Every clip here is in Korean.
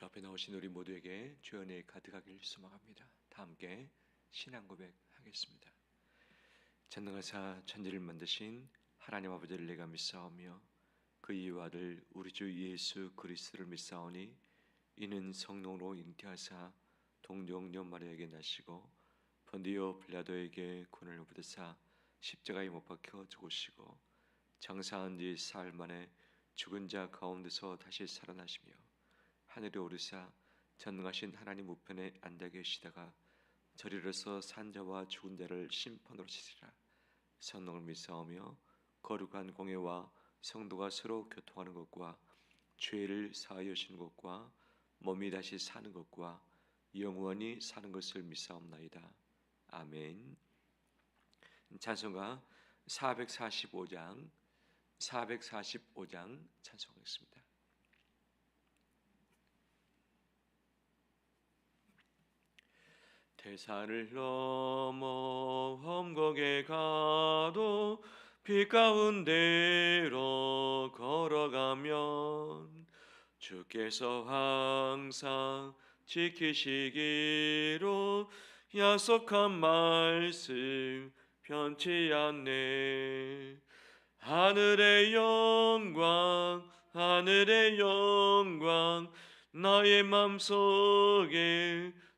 주 앞에 나오신 우리 모두에게 주의 은혜 가득하길 소망합니다. 다 함께 신앙 고백하겠습니다. 전능하사 천지를 만드신 하나님 아버지를 내가 믿사오며 그 아들 우리 주 예수 그리스도를 믿사오니 이는 성령으로 잉태하사 동정녀 마리아에게 나시고 번디오 빌라도에게 고난을 받으사 십자가에 못 박혀 죽으시고 장사한 지 사흘 만에 죽은 자 가운데서 다시 살아나시며 하늘에 오르사 전능하신 하나님 우편에 앉아 계시다가 저리로서 산자와 죽은 자를 심판으로 치시라 성령을 믿사오며 거룩한 공예와 성도가 서로 교통하는 것과 죄를 사하여 주시는 것과 몸이 다시 사는 것과 영원히 사는 것을 믿사옵나이다. 아멘. 찬송가 445장 445장 찬송하겠습니다. 대사를 넘어 험곡에 가도 빛 가운데로 걸어가면 주께서 항상 지키시기로 약속한 말씀 변치 않네. 하늘의 영광 하늘의 영광 나의 맘속에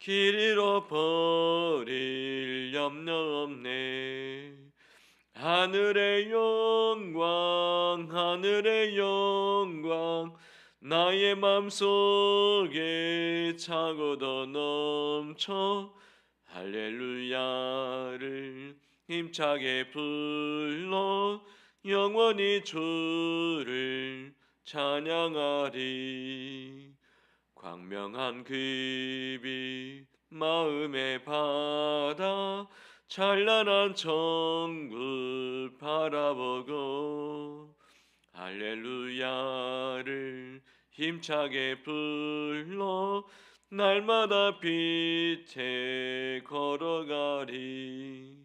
길 잃어버릴 염려 없네. 하늘의 영광 하늘의 영광 나의 맘속에 차고도 넘쳐 할렐루야를 힘차게 불러 영원히 주를 찬양하리 광명한 그빛 마음의 바다 찬란한 천국 바라보고 할렐루야를 힘차게 불러 날마다 빛에 걸어가리.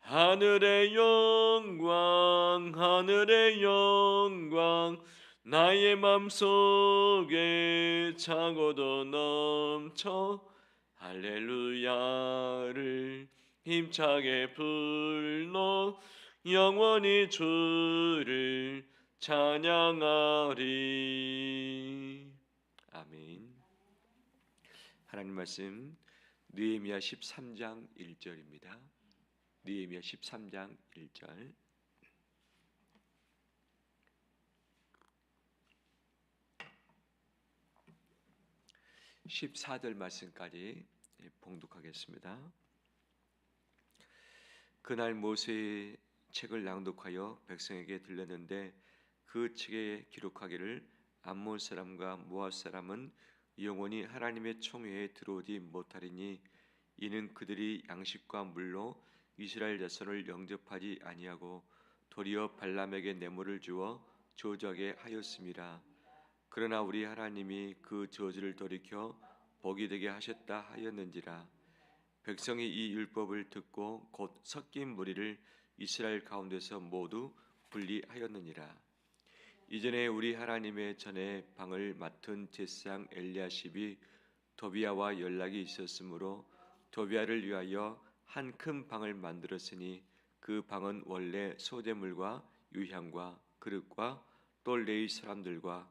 하늘의 영광 하늘의 영광 나의 맘속에 차고도 넘쳐 할렐루야를 힘차게 불러 영원히 주를 찬양하리. 아멘. 하나님 말씀 느헤미야 13장 1절입니다. 느헤미야 13장 1절 14절 말씀까지 봉독하겠습니다. 그날 모세의 책을 낭독하여 백성에게 들렸는데 그 책에 기록하기를 암몬 사람과 모압 사람은 영원히 하나님의 총회에 들어오지 못하리니 이는 그들이 양식과 물로 이스라엘 자손을 영접하지 아니하고 도리어 발람에게 뇌물을 주어 조작에 하였음이라 그러나 우리 하나님이 그 저주를 돌이켜 복이 되게 하셨다 하였는지라 백성이 이 율법을 듣고 곧 섞인 무리를 이스라엘 가운데서 모두 분리하였느니라. 이전에 우리 하나님의 전에 방을 맡은 제사장 엘리야십이 도비아와 연락이 있었으므로 도비아를 위하여 한 큰 방을 만들었으니 그 방은 원래 소재물과 유향과 그릇과 또 레이 사람들과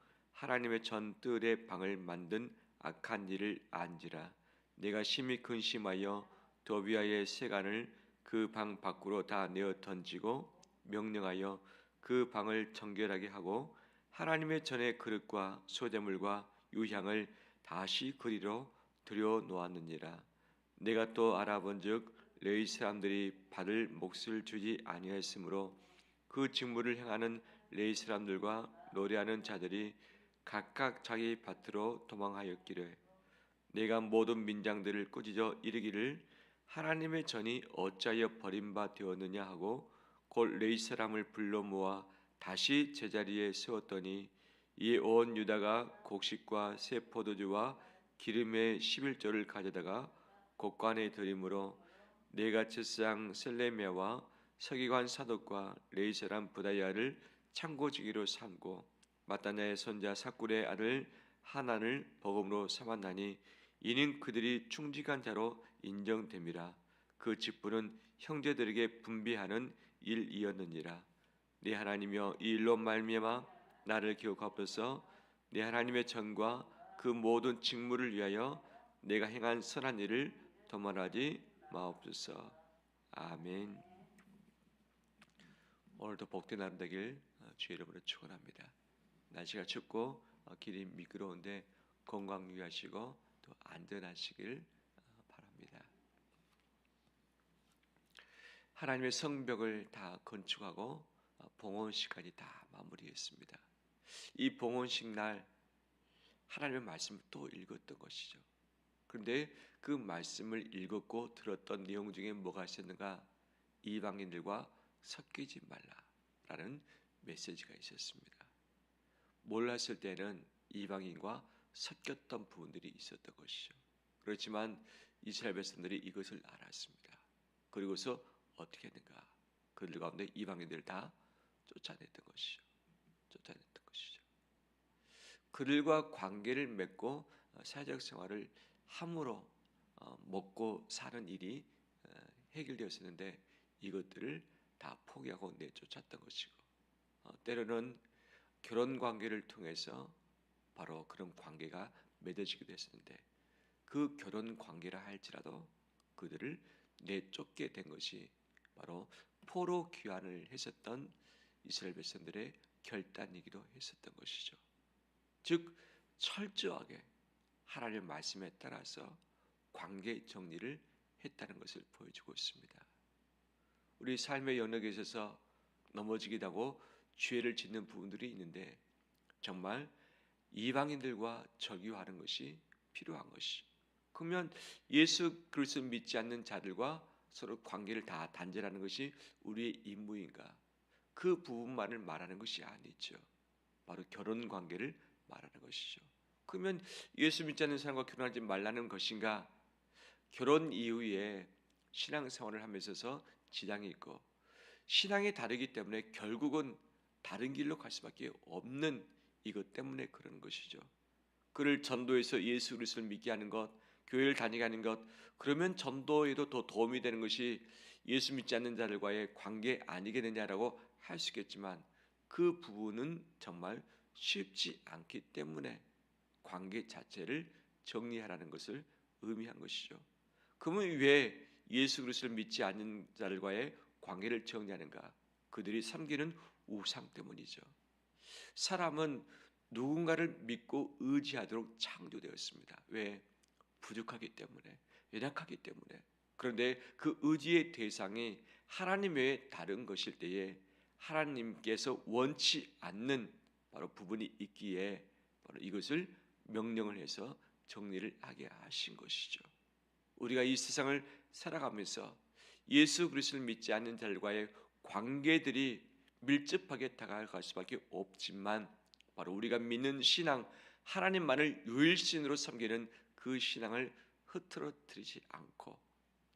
하나님의 전 뜰의 방을 만든 악한 일을 안지라. 내가 심히 근심하여 도비아의 세간을 그 방 밖으로 다 내어 던지고 명령하여 그 방을 정결하게 하고 하나님의 전에 그릇과 소재물과 유향을 다시 그리로 들여 놓았느니라. 내가 또 알아본즉 레위 사람들이 받을 몫을 주지 아니하였으므로 그 직무를 행하는 레위 사람들과 노래하는 자들이 각각 자기 밭으로 도망하였기를 내가 모든 민장들을 꾸짖어 이르기를 하나님의 전이 어찌하여 버림바 되었느냐 하고 곧 레위 사람을 불러 모아 다시 제자리에 세웠더니 이에 온 유다가 곡식과 새 포도주와 기름의 11조를 가져다가 곡관에 드림으로 내가 칠상 셀레메와 서기관 사독과 레위 사람 부다야를 창고지기로 삼고 마따냐의 손자 사꿀의 아들 하나를 버금으로 삼았나니 이는 그들이 충직한 자로 인정됨이라. 그 직분은 형제들에게 분비하는 일이었느니라. 내 하나님이여 이 일로 말미암아 나를 기억하옵소서. 내 하나님의 전과 그 모든 직무를 위하여 내가 행한 선한 일을 도말하지 마옵소서. 아멘. 오늘도 복된 하루 되길 어, 주의 이름으로 축원합니다 날씨가 춥고 어, 길이 미끄러운데 건강 유의하시고 또 안전하시길 어, 바랍니다. 하나님의 성벽을 다 건축하고 어, 봉헌 시간이 다 마무리했습니다. 이 봉헌식 날 하나님의 말씀을 또 읽었던 것이죠. 그런데 그 말씀을 읽었고 들었던 내용 중에 뭐가 있었는가? 이방인들과 섞이지 말라라는 메시지가 있었습니다. 몰랐을 때는 이방인과 섞였던 부분들이 있었던 것이죠. 그렇지만 이스라엘 백성들이 이것을 알았습니다. 그리고서 어떻게 했는가? 그들 가운데 이방인들을 다 쫓아냈던 것이죠. 쫓아냈던 것이죠. 그들과 관계를 맺고 어, 사회적 생활을 함으로 어, 먹고 사는 일이 어, 해결되었었는데 이것들을 다 포기하고 내쫓았던 것이고 때로는 결혼 관계를 통해서 바로 그런 관계가 맺어지기도 했었는데 그 결혼 관계라 할지라도 그들을 내쫓게 된 것이 바로 포로 귀환을 했었던 이스라엘 백성들의 결단이기도 했었던 것이죠. 즉 철저하게 하나님의 말씀에 따라서 관계 정리를 했다는 것을 보여주고 있습니다. 우리 삶의 영역에 있어서 넘어지기도 하고 죄를 짓는 부분들이 있는데 정말 이방인들과 절교하는 것이 필요한 것이. 그러면 예수 그리스도 믿지 않는 자들과 서로 관계를 다 단절하는 것이 우리의 임무인가? 그 부분만을 말하는 것이 아니죠. 바로 결혼 관계를 말하는 것이죠. 그러면 예수 믿지 않는 사람과 결혼하지 말라는 것인가? 결혼 이후에 신앙생활을 하면서 지장이 있고 신앙이 다르기 때문에 결국은 다른 길로 갈 수밖에 없는 이것 때문에 그런 것이죠. 그를 전도해서 예수 그리스도를 믿게 하는 것, 교회를 다니게 하는 것, 그러면 전도에도 더 도움이 되는 것이 예수 믿지 않는 자들과의 관계 아니겠느냐라고 할 수 있겠지만 그 부분은 정말 쉽지 않기 때문에 관계 자체를 정리하라는 것을 의미한 것이죠. 그러면 왜 예수 그리스도를 믿지 않는 자들과의 관계를 정리하는가? 그들이 섬기는 우상 때문이죠. 사람은 누군가를 믿고 의지하도록 창조되었습니다. 왜? 부족하기 때문에, 연약하기 때문에. 그런데 그 의지의 대상이 하나님 외에 다른 것일 때에 하나님께서 원치 않는 바로 부분이 있기에 바로 이것을 명령을 해서 정리를 하게 하신 것이죠. 우리가 이 세상을 살아가면서 예수 그리스도를 믿지 않는 자들과의 관계들이 밀접하게 다가갈 수밖에 없지만 바로 우리가 믿는 신앙 하나님만을 유일신으로 섬기는 그 신앙을 흐트러뜨리지 않고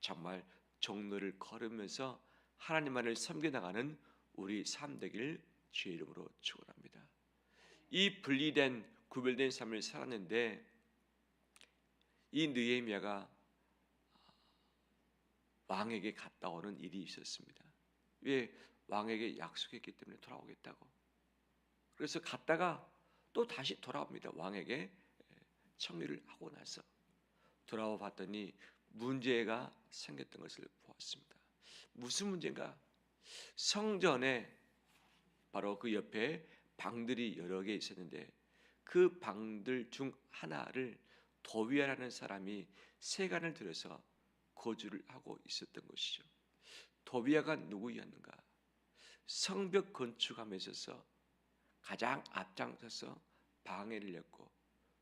정말 종로를 걸으면서 하나님만을 섬겨 나가는 우리 삶 되기를 주의 이름으로 축원합니다. 이 분리된 구별된 삶을 살았는데 이 느헤미야가 왕에게 갔다 오는 일이 있었습니다. 왜 왕에게 약속했기 때문에 돌아오겠다고. 그래서 갔다가 또 다시 돌아옵니다. 왕에게 청유를 하고 나서 돌아와 봤더니 문제가 생겼던 것을 보았습니다. 무슨 문제인가? 성전에 바로 그 옆에 방들이 여러 개 있었는데 그 방들 중 하나를 도비아라는 사람이 세간을 들여서 거주를 하고 있었던 것이죠. 도비아가 누구였는가? 성벽 있어서 가장 앞장서서 방해를 냈고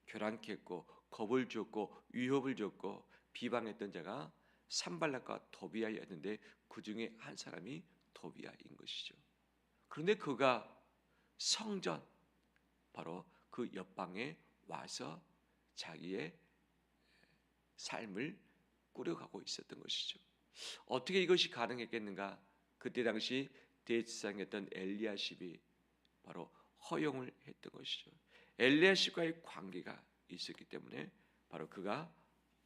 교란케 했고 겁을 줬고 위협을 줬고 비방했던 자가 산발락과 도비아였는데 그 중에 한 사람이 도비아인 것이죠. 그런데 그가 성전 바로 그 옆방에 와서 자기의 삶을 꾸려가고 있었던 것이죠. 어떻게 이것이 가능했겠는가? 그때 당시 대지상이었던 엘리야십이 바로 허용을 했던 것이죠. 엘리야십과의 관계가 있었기 때문에 바로 그가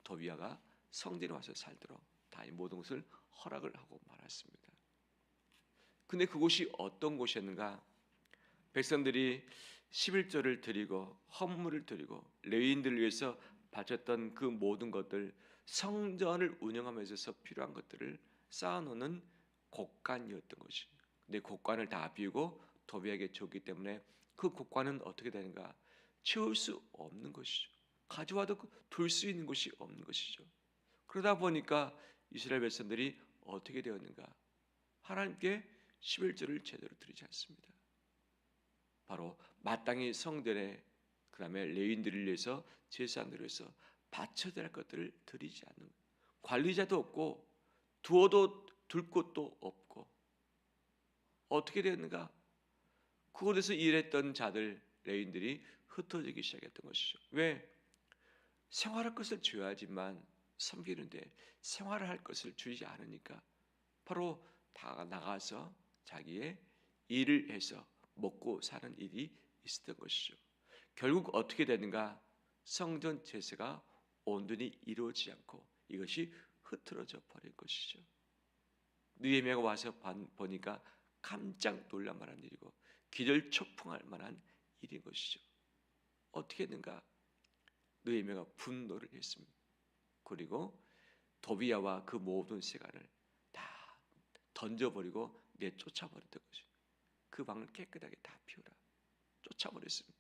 도비아가 성전에 와서 살도록 다이 모든 것을 허락을 하고 말았습니다. 근데 그곳이 어떤 곳이었는가? 백성들이 11조를 드리고 헌물을 드리고 레위인들을 위해서 바쳤던 그 모든 것들 성전을 운영하면서 필요한 것들을 쌓아놓는 곡간이었던 것이. 근 데 곡간을 다 비우고 도비에게 줬기 때문에 그 곡간은 어떻게 되는가? 채울 수 없는 것이죠. 가져와도 둘 수 있는 곳이 없는 것이죠. 그러다 보니까 이스라엘 백성들이 어떻게 되었는가? 하나님께 11조를 제대로 드리지 않습니다. 바로 마땅히 성전에 그 다음에 레인들을 위해서 제사장들을 위해서 바쳐야 할 것들을 드리지 않는 관리자도 없고 두어도 둘 곳도 없고 어떻게 되었는가? 그곳에서 일했던 자들 레인들이 흩어지기 시작했던 것이죠. 왜? 생활할 것을 줘야지만 섬기는데 생활을 할 것을 주지 않으니까 바로 다 나가서 자기의 일을 해서 먹고 사는 일이 있었던 것이죠. 결국 어떻게 되는가? 성전 제사가 온전히 이루어지지 않고 이것이 흐트러져 버린 것이죠. 느헤미야가 와서 보니까 깜짝 놀랄 만한 일이고 기절초풍할 만한 일인 것이죠. 어떻게 했는가? 느헤미야가 분노를 했습니다. 그리고 도비야와 그 모든 세간을 다 던져버리고 내쫓아버렸던 거죠. 그 방을 깨끗하게 다 피우라. 쫓아버렸습니다.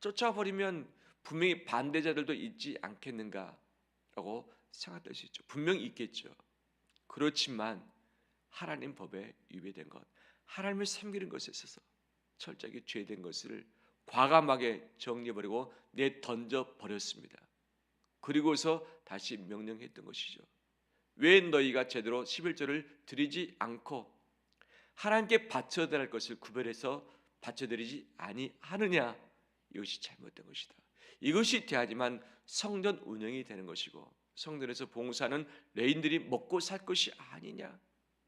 쫓아버리면 분명히 반대자들도 있지 않겠는가라고 생각할 수 있죠. 분명히 있겠죠. 그렇지만 하나님 법에 위배된 것, 하나님을 섬기는 것에 있어서 철저하게 죄된 것을 과감하게 정리해버리고 내 던져 버렸습니다. 그리고서 다시 명령했던 것이죠. 왜 너희가 제대로 11절을 드리지 않고 하나님께 바쳐야 할 것을 구별해서 바쳐드리지 아니하느냐 이것이 잘못된 것이다. 이것이 돼야지만 성전 운영이 되는 것이고 성전에서 봉사하는 레인들이 먹고 살 것이 아니냐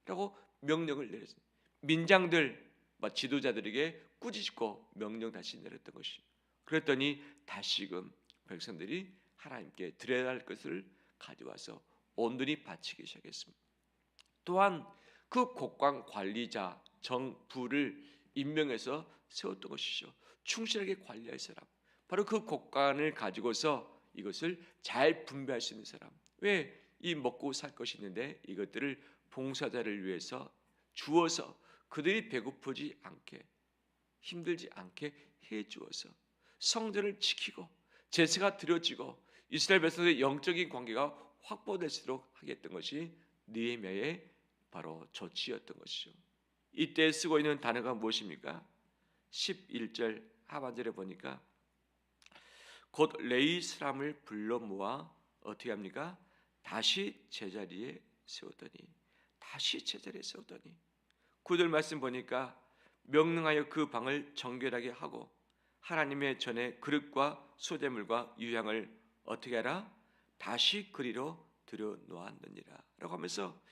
라고 명령을 내렸습니다. 민장들 지도자들에게 꾸짖고 명령 다시 내렸던 것이. 그랬더니 다시금 백성들이 하나님께 드려야 할 것을 가져와서 온전히 바치기 시작했습니다. 또한 그 곡관 관리자 정부를 임명해서 세웠던 것이죠. 충실하게 관리할 사람. 바로 그 곡관을 가지고서 이것을 잘 분배할 수 있는 사람. 왜 이 먹고 살 것이 있는데 이것들을 봉사자를 위해서 주어서 그들이 배고프지 않게 힘들지 않게 해 주어서 성전을 지키고 제사가 드려지고 이스라엘 백성의 영적인 관계가 확보될수록 하겠던 것이 느헤미야의 바로 조치였던 것이죠. 이때 쓰고 있는 단어가 무엇입니까? 11절 하반절에 보니까 곧 레이 사람을 불러 모아 어떻게 합니까? 다시 제자리에 세웠더니 다시 제자리에 세웠더니 구절 말씀 보니까 명령하여 그 방을 정결하게 하고 하나님의 전에 그릇과 소재물과 유향을 어떻게 하라? 다시 그리로 들여 놓았느니라라고 하면서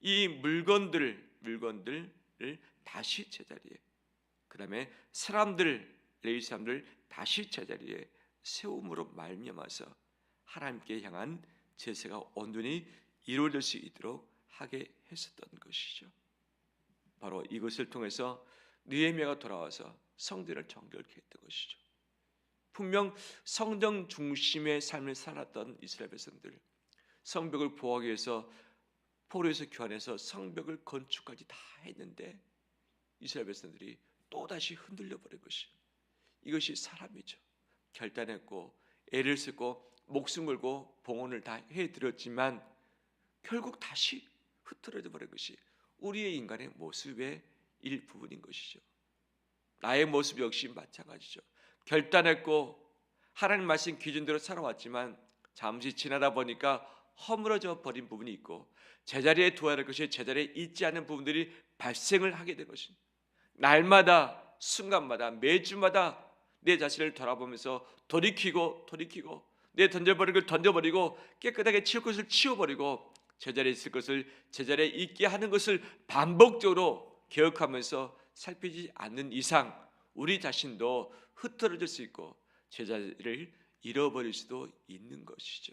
이 물건들 물건들을 다시 제자리에 그다음에 사람들 레위 사람들 다시 제자리에 세움으로 말미암아서 하나님께 향한 제사가 온전히 이루어질 수 있도록 하게 했었던 것이죠. 바로 이것을 통해서 느헤미야가 돌아와서 성전을 정결케 했던 것이죠. 분명 성령 중심의 삶을 살았던 이스라엘 백성들 성벽을 보호하기 위해서 포로에서 교환해서 성벽을 건축까지 다 했는데 이스라엘 백성들이 또 다시 흔들려 버린 것이 이것이 사람이죠. 결단했고 애를 쓰고 목숨 걸고 봉헌을 다 해드렸지만 결국 다시 흐트러져 버린 것이 우리의 인간의 모습의 일부분인 것이죠. 나의 모습 역시 마찬가지죠. 결단했고 하나님 말씀 기준대로 살아왔지만 잠시 지나다 보니까 허물어져 버린 부분이 있고 제자리에 두어야 할 것이 제자리에 있지 않은 부분들이 발생을 하게 된 것입니다. 날마다 순간마다 매주마다 내 자신을 돌아보면서 돌이키고 돌이키고 내 던져버린 걸 던져버리고 깨끗하게 치울 것을 치워버리고 제자리에 있을 것을 제자리에 있게 하는 것을 반복적으로 기억하면서 살피지 않는 이상 우리 자신도 흐트러질 수 있고 제자리를 잃어버릴 수도 있는 것이죠.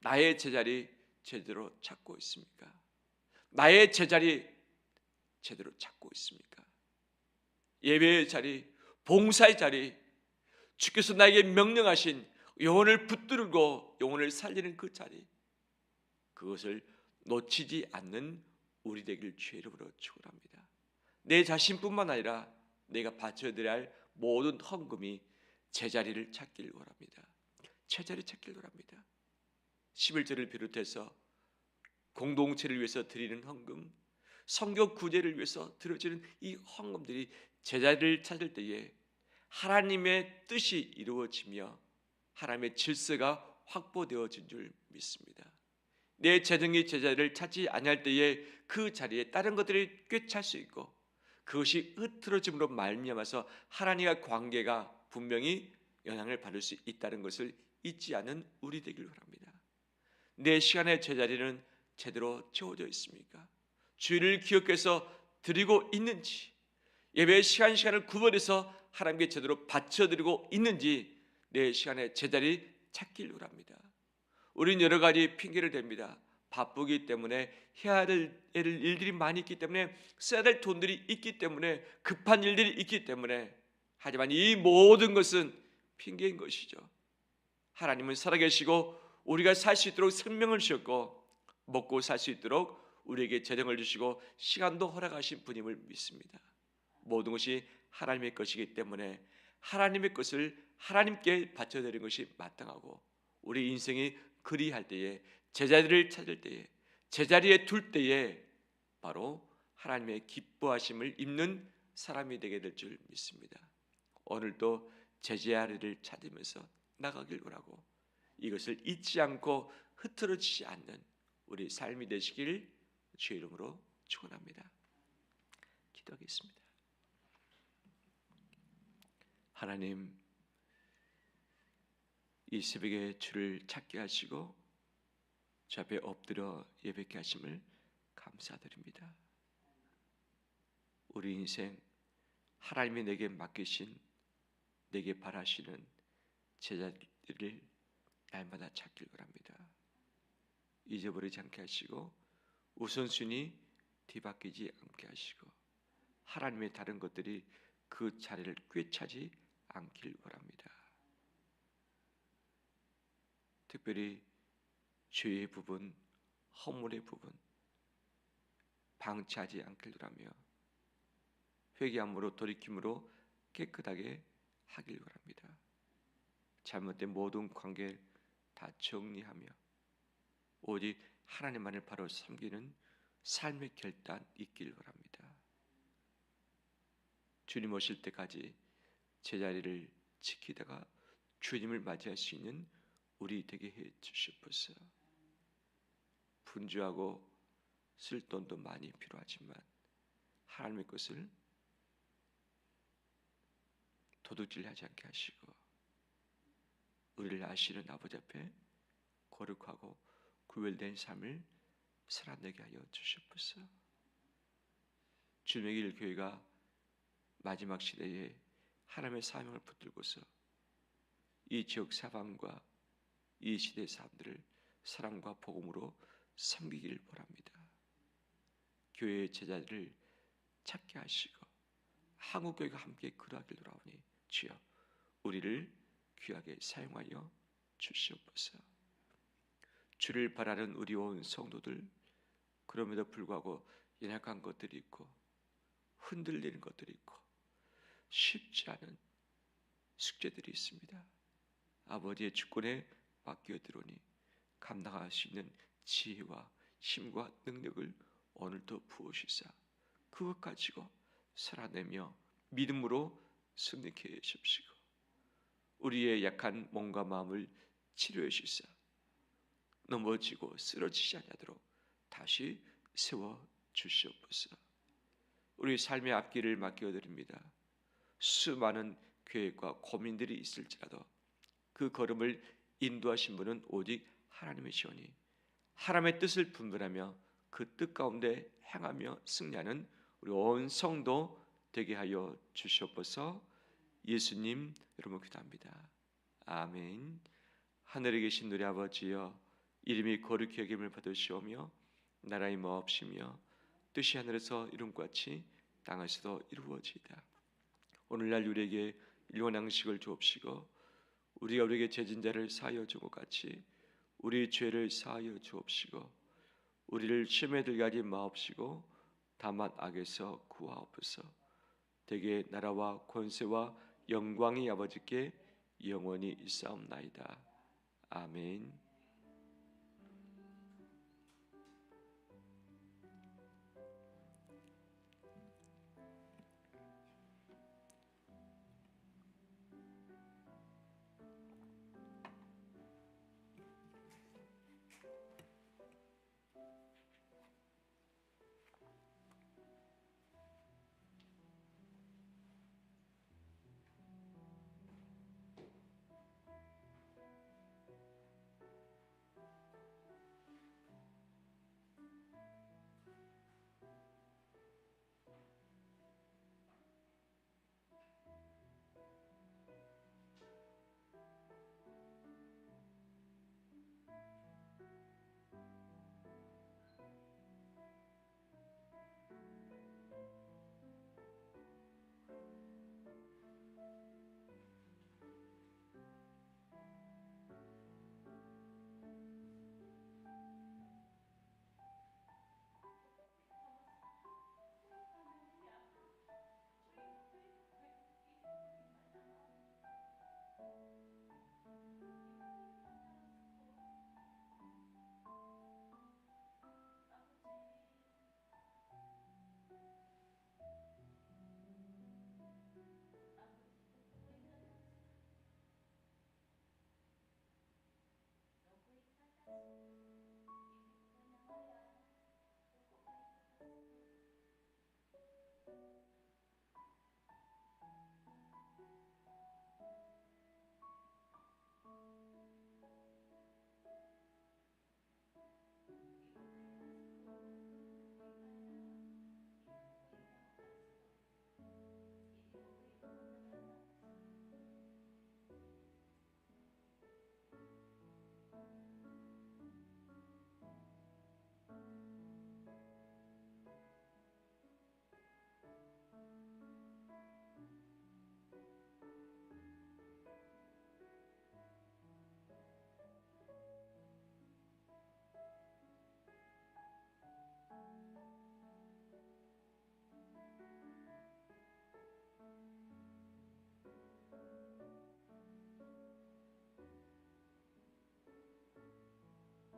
나의 제자리 제대로 찾고 있습니까? 나의 제자리 제대로 찾고 있습니까? 예배의 자리, 봉사의 자리, 주께서 나에게 명령하신 영혼을 붙들고 영혼을 살리는 그 자리, 그것을 놓치지 않는 우리 되길 이름으로 축원합니다. 내 자신뿐만 아니라 내가 바쳐드려야 할 모든 헌금이 제자리를 찾길 원합니다. 제자리 찾길 원합니다. 11절을 비롯해서 공동체를 위해서 드리는 헌금, 성교 구제를 위해서 드려지는 이 헌금들이 제자리를 찾을 때에 하나님의 뜻이 이루어지며 하나님의 질서가 확보되어진 줄 믿습니다. 내 재능이 제자리를 찾지 아니할 때에 그 자리에 다른 것들이 꿰찰 수 있고 그것이 흐트러짐으로 말미암아서 하나님과 관계가 분명히 영향을 받을 수 있다는 것을 잊지 않은 우리 되길 바랍니다. 내 시간의 제자리는 제대로 채워져 있습니까? 주의를 기억해서 드리고 있는지 예배 시간 시간을 구분해서 하나님께 제대로 바쳐드리고 있는지 내 시간에 제자리 찾길 바랍니다. 우린 여러 가지 핑계를 댑니다. 바쁘기 때문에 해야 될 일들이 많이 있기 때문에 써야 될 돈들이 있기 때문에 급한 일들이 있기 때문에 하지만 이 모든 것은 핑계인 것이죠. 하나님은 살아계시고 우리가 살 수 있도록 생명을 주셨고 먹고 살 수 있도록 우리에게 재정을 주시고 시간도 허락하신 분임을 믿습니다. 모든 것이 하나님의 것이기 때문에 하나님의 것을 하나님께 바쳐드리는 것이 마땅하고 우리 인생이 그리할 때에 제자리를 찾을 때에 제자리에 둘 때에 바로 하나님의 기뻐하심을 입는 사람이 되게 될 줄 믿습니다. 오늘도 제자리를 찾으면서 나가길 원하고 이것을 잊지 않고 흐트러지지 않는 우리 삶이 되시길 주의 이름으로 축원합니다. 기도하겠습니다. 하나님 이 새벽에 주를 찾게 하시고 주 앞에 엎드려 예배케 하심을 감사드립니다. 우리 인생 하나님이 내게 맡기신 내게 바라시는 제자들을 날마다 찾길 바랍니다. 잊어버리지 않게 하시고 우선순위 뒤바뀌지 않게 하시고 하나님의 다른 것들이 그 자리를 꿰차지 않길 바랍니다. 특별히 죄의 부분, 허물의 부분 방치하지 않길 바라며 회개함으로 돌이킴으로 깨끗하게 하길 바랍니다. 잘못된 모든 관계 다 정리하며 오직 하나님만을 바로 섬기는 삶의 결단 있길 바랍니다. 주님 오실 때까지 제자리를 지키다가 주님을 맞이할 수 있는 우리 되게 해 주시옵소서. 분주하고 쓸 돈도 많이 필요하지만 하나님의 것을 도둑질하지 않게 하시고 우리를 아시는 아버지 앞에 거룩하고 구별된 삶을 살아내게 하여 주시옵소서. 주님의 길 교회가 마지막 시대에 하나님의 사명을 붙들고서 이 지역 사방과 이 시대 사람들을 사랑과 복음으로 섬기길 바랍니다. 교회의 제자들을 찾게 하시고 한국 교회가 함께 그러하길 바라오니 주여 우리를 귀하게 사용하여 주시옵소서. 주를 바라는 우리 온 성도들 그럼에도 불구하고 연약한 것들이 있고 흔들리는 것들이 있고 쉽지 않은 숙제들이 있습니다. 아버지의 주권에 맡겨 들오니 감당할 수 있는 지혜와 힘과 능력을 오늘도 부으시사 그것 가지고 살아내며 믿음으로 승리케 하십시고 우리의 약한 몸과 마음을 치료해 주시사 넘어지고 쓰러지지 않도록 다시 세워 주시옵소서. 우리 삶의 앞길을 맡겨 드립니다. 수많은 계획과 고민들이 있을지라도 그 걸음을 인도하신 분은 오직 하나님이시오니 하나님의 뜻을 분별하며 그 뜻 가운데 행하며 승리하는 우리 온 성도 되게 하여 주시옵소서. 예수님 여러분 기도합니다. 아멘. 하늘에 계신 우리 아버지여 이름이 거룩히 여김을 받으시오며 나라의 마옵시며 뜻이 하늘에서 것 같이 땅에서도 이루어지이다. 오늘날 우리에게 일원 양식을 주옵시고 우리가 우리에게 죄진 자를 사하여 주고 같이 우리 죄를 사하여 주옵시고 우리를 시험에 들게 하지 마옵시고 다만 악에서 구하옵소서. 대개 나라와 권세와 영광이 아버지께 영원히 있사옵나이다. 아멘.